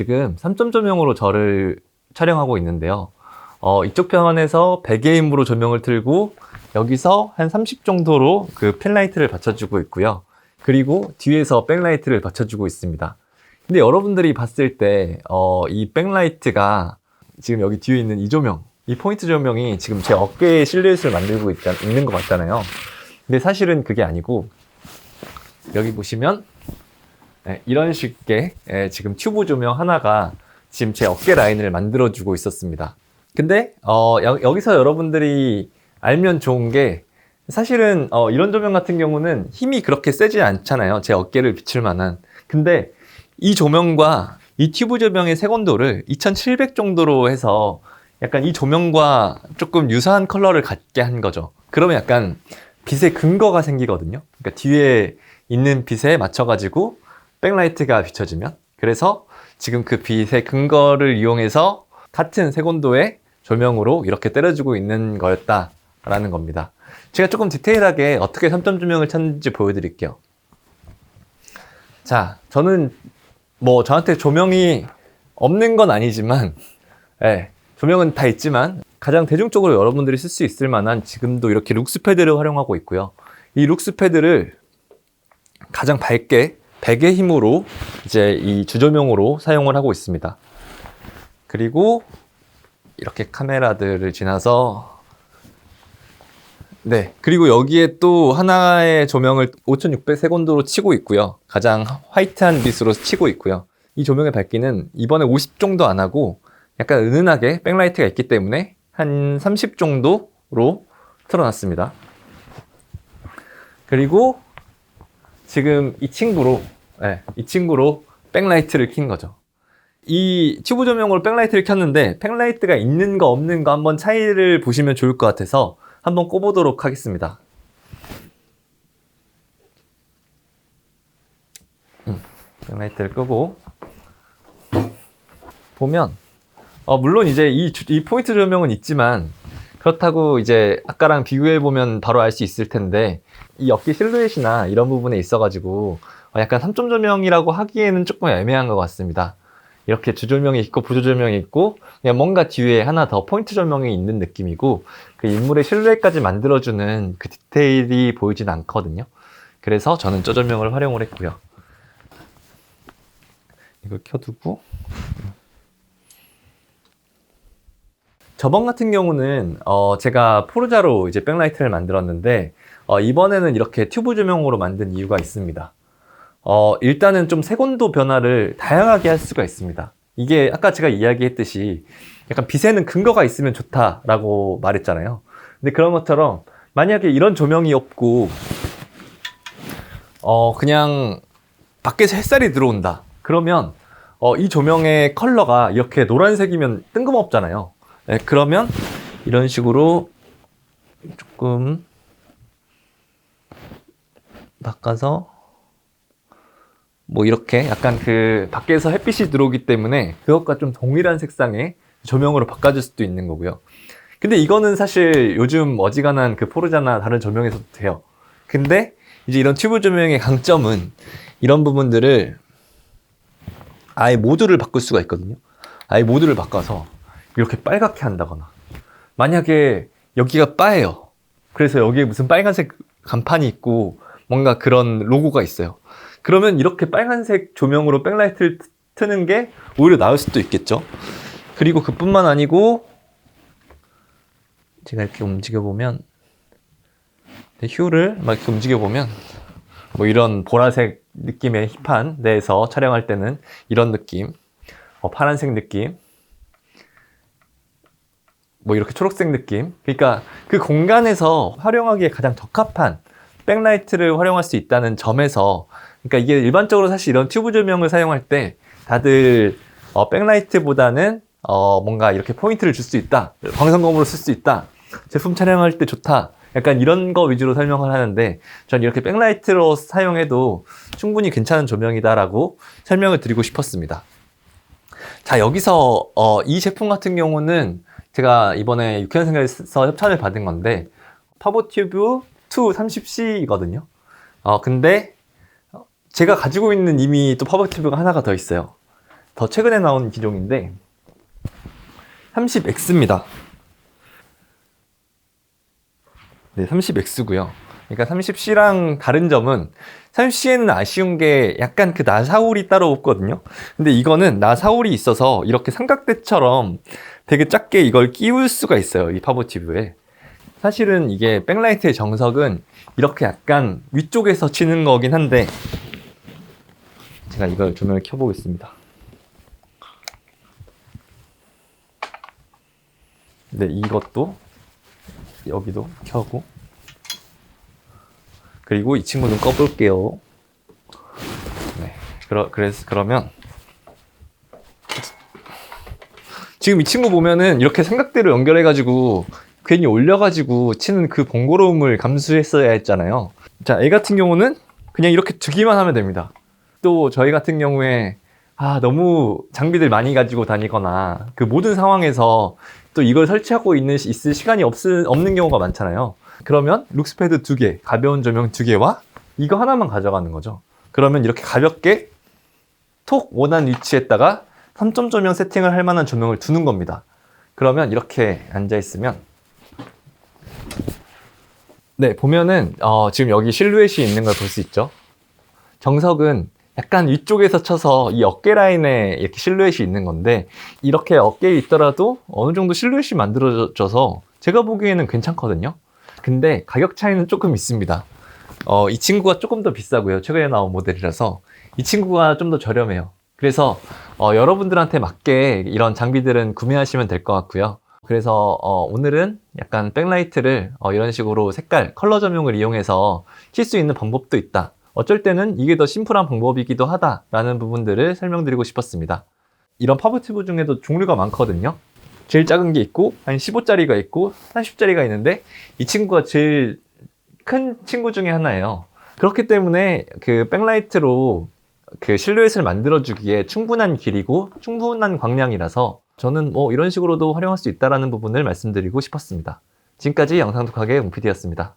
지금 3점 조명으로 저를 촬영하고 있는데요. 어, 이쪽 편에서 베개 힘으로 조명을 틀고 여기서 한 30 정도로 그 펜라이트를 받쳐주고 있고요. 그리고 뒤에서 백라이트를 받쳐주고 있습니다. 근데 여러분들이 봤을 때, 어, 이 백라이트가 지금 여기 뒤에 있는 이 조명, 이 포인트 조명이 지금 제 어깨에 실루엣을 만들고 있다, 있는 것 같잖아요. 근데 사실은 그게 아니고, 여기 보시면, 네, 이런 식의 예, 지금 튜브 조명 하나가 지금 제 어깨 라인을 만들어주고 있었습니다. 근데, 어, 여, 여기서 여러분들이 알면 좋은 게, 사실은 어, 이런 조명 같은 경우는 힘이 그렇게 세지 않잖아요. 제 어깨를 비출 만한. 근데 이 조명과 이 튜브 조명의 색온도를 2700 정도로 해서 약간 이 조명과 조금 유사한 컬러를 갖게 한 거죠. 그러면 약간 빛의 근거가 생기거든요. 그러니까 뒤에 있는 빛에 맞춰가지고 백라이트가 비춰지면 그래서 지금 그 빛의 근거를 이용해서 같은 색온도의 조명으로 이렇게 때려주고 있는 거였다라는 겁니다. 제가 조금 디테일하게 어떻게 3점 조명을 찾는지 보여드릴게요. 자, 저는 뭐 저한테 조명이 없는 건 아니지만, 예, 조명은 다 있지만 가장 대중적으로 여러분들이 쓸 수 있을 만한 지금도 이렇게 룩스 패드를 활용하고 있고요. 이 룩스 패드를 가장 밝게 베개 힘으로 이제 이 주조명으로 사용을 하고 있습니다. 그리고 이렇게 카메라들을 지나서 네. 그리고 여기에 또 하나의 조명을 5600 세곤도로 치고 있고요. 가장 화이트한 빛으로 치고 있고요. 이 조명의 밝기는 이번에 50 정도 안 하고 약간 은은하게 백라이트가 있기 때문에 한 30 정도로 틀어놨습니다. 그리고 지금 이 친구로, 네, 이 친구로 백라이트를 킨 거죠. 이 튜브 조명으로 백라이트를 켰는데 백라이트가 있는 거 없는 거 한번 차이를 보시면 좋을 것 같아서 한번 꼽보도록 하겠습니다. 음, 백라이트를 끄고 보면 어, 물론 이제 이, 주- 이 포인트 조명은 있지만 그렇다고 이제 아까랑 비교해 보면 바로 알 수 있을 텐데 이 어깨 실루엣이나 이런 부분에 있어가지고 어, 약간 3점 조명이라고 하기에는 조금 애매한 것 같습니다. 이렇게 주조명이 있고 부조조명이 있고 그냥 뭔가 뒤에 하나 더 포인트 조명이 있는 느낌이고 그 인물의 실루엣까지 만들어주는 그 디테일이 보이진 않거든요. 그래서 저는 저 조명을 활용을 했고요. 이걸 켜두고 저번 같은 경우는 어, 제가 포르자로 이제 백라이트를 만들었는데 어, 이번에는 이렇게 튜브 조명으로 만든 이유가 있습니다. 어, 일단은 좀 색온도 변화를 다양하게 할 수가 있습니다. 이게 아까 제가 이야기했듯이 약간 빛에는 근거가 있으면 좋다라고 말했잖아요. 근데 그런 것처럼 만약에 이런 조명이 없고 어, 그냥 밖에서 햇살이 들어온다. 그러면 어, 이 조명의 컬러가 이렇게 노란색이면 뜬금없잖아요. 네, 그러면 이런 식으로 조금 바꿔서 뭐 이렇게 약간 그 밖에서 햇빛이 들어오기 때문에 그것과 좀 동일한 색상의 조명으로 바꿔줄 수도 있는 거고요. 근데 이거는 사실 요즘 어지간한 그 포르자나 다른 조명에서도 돼요. 근데 이제 이런 튜브 조명의 강점은 이런 부분들을 아예 모드를 바꿀 수가 있거든요. 아예 모드를 바꿔서 이렇게 빨갛게 한다거나 만약에 여기가 빠예요. 그래서 여기에 무슨 빨간색 간판이 있고 뭔가 그런 로고가 있어요. 그러면 이렇게 빨간색 조명으로 백라이트를 트- 트는 게 오히려 나을 수도 있겠죠. 그리고 그뿐만 아니고 제가 이렇게 움직여 보면 휴를 막 이렇게 움직여 보면 뭐 이런 보라색 느낌의 힙한 데에서 촬영할 때는 이런 느낌, 어, 파란색 느낌, 뭐 이렇게 초록색 느낌. 그러니까 그 공간에서 활용하기에 가장 적합한 백라이트를 활용할 수 있다는 점에서 그러니까 이게 일반적으로 사실 이런 튜브 조명을 사용할 때 다들 어, 백라이트보다는 어, 뭔가 이렇게 포인트를 줄 수 있다. 광선검으로 쓸 수 있다. 제품 촬영할 때 좋다. 약간 이런 거 위주로 설명을 하는데 전 이렇게 백라이트로 사용해도 충분히 괜찮은 조명이다라고 설명을 드리고 싶었습니다. 자, 여기서 어, 이 제품 같은 경우는 제가 이번에 육현생에서 협찬을 받은 건데 파버튜브 2 30C거든요. 어, 근데 제가 가지고 있는 이미 또 파버튜브가 하나가 더 있어요. 더 최근에 나온 기종인데 30X입니다. 네, 30X고요. 그러니까 30C랑 다른 점은 30C에는 아쉬운 게 약간 그 나사울이 따로 없거든요. 근데 이거는 나사울이 있어서 이렇게 삼각대처럼 되게 작게 이걸 끼울 수가 있어요. 이 파버티브에. 사실은 이게 백라이트의 정석은 이렇게 약간 위쪽에서 치는 거긴 한데 제가 이걸 조명을 켜보겠습니다. 네, 이것도 여기도 켜고 그리고 이 친구는 꺼볼게요. 네, 그러, 그래서 그러면 지금 이 친구 보면은 이렇게 삼각대로 연결해가지고 괜히 올려가지고 치는 그 번거로움을 감수했어야 했잖아요. 자, 얘 같은 경우는 그냥 이렇게 두기만 하면 됩니다. 또 저희 같은 경우에 아, 너무 장비들 많이 가지고 다니거나 그 모든 상황에서 또 이걸 설치하고 있는, 있을 시간이 없, 없는 경우가 많잖아요. 그러면 룩스패드 두 개, 가벼운 조명 두 개와 이거 하나만 가져가는 거죠. 그러면 이렇게 가볍게 톡 원한 위치에다가 3점 조명 세팅을 할 만한 조명을 두는 겁니다. 그러면 이렇게 앉아 있으면 네 보면은 어, 지금 여기 실루엣이 있는 걸 볼 수 있죠. 정석은 약간 위쪽에서 쳐서 이 어깨 라인에 이렇게 실루엣이 있는 건데 이렇게 어깨에 있더라도 어느 정도 실루엣이 만들어져서 제가 보기에는 괜찮거든요. 근데 가격 차이는 조금 있습니다. 어, 이 친구가 조금 더 비싸고요. 최근에 나온 모델이라서 이 친구가 좀 더 저렴해요. 그래서 어, 여러분들한테 맞게 이런 장비들은 구매하시면 될 것 같고요. 그래서 어, 오늘은 약간 백라이트를 어, 이런 식으로 색깔, 컬러 조명을 이용해서 킬 수 있는 방법도 있다. 어쩔 때는 이게 더 심플한 방법이기도 하다라는 부분들을 설명드리고 싶었습니다. 이런 파버티브 중에도 종류가 많거든요. 제일 작은 게 있고 한 15짜리가 있고 30짜리가 있는데 이 친구가 제일 큰 친구 중에 하나예요. 그렇기 때문에 그 백라이트로 그 실루엣을 만들어주기에 충분한 길이고 충분한 광량이라서 저는 뭐 이런 식으로도 활용할 수 있다라는 부분을 말씀드리고 싶었습니다. 지금까지 영상 독학의 웅피디였습니다.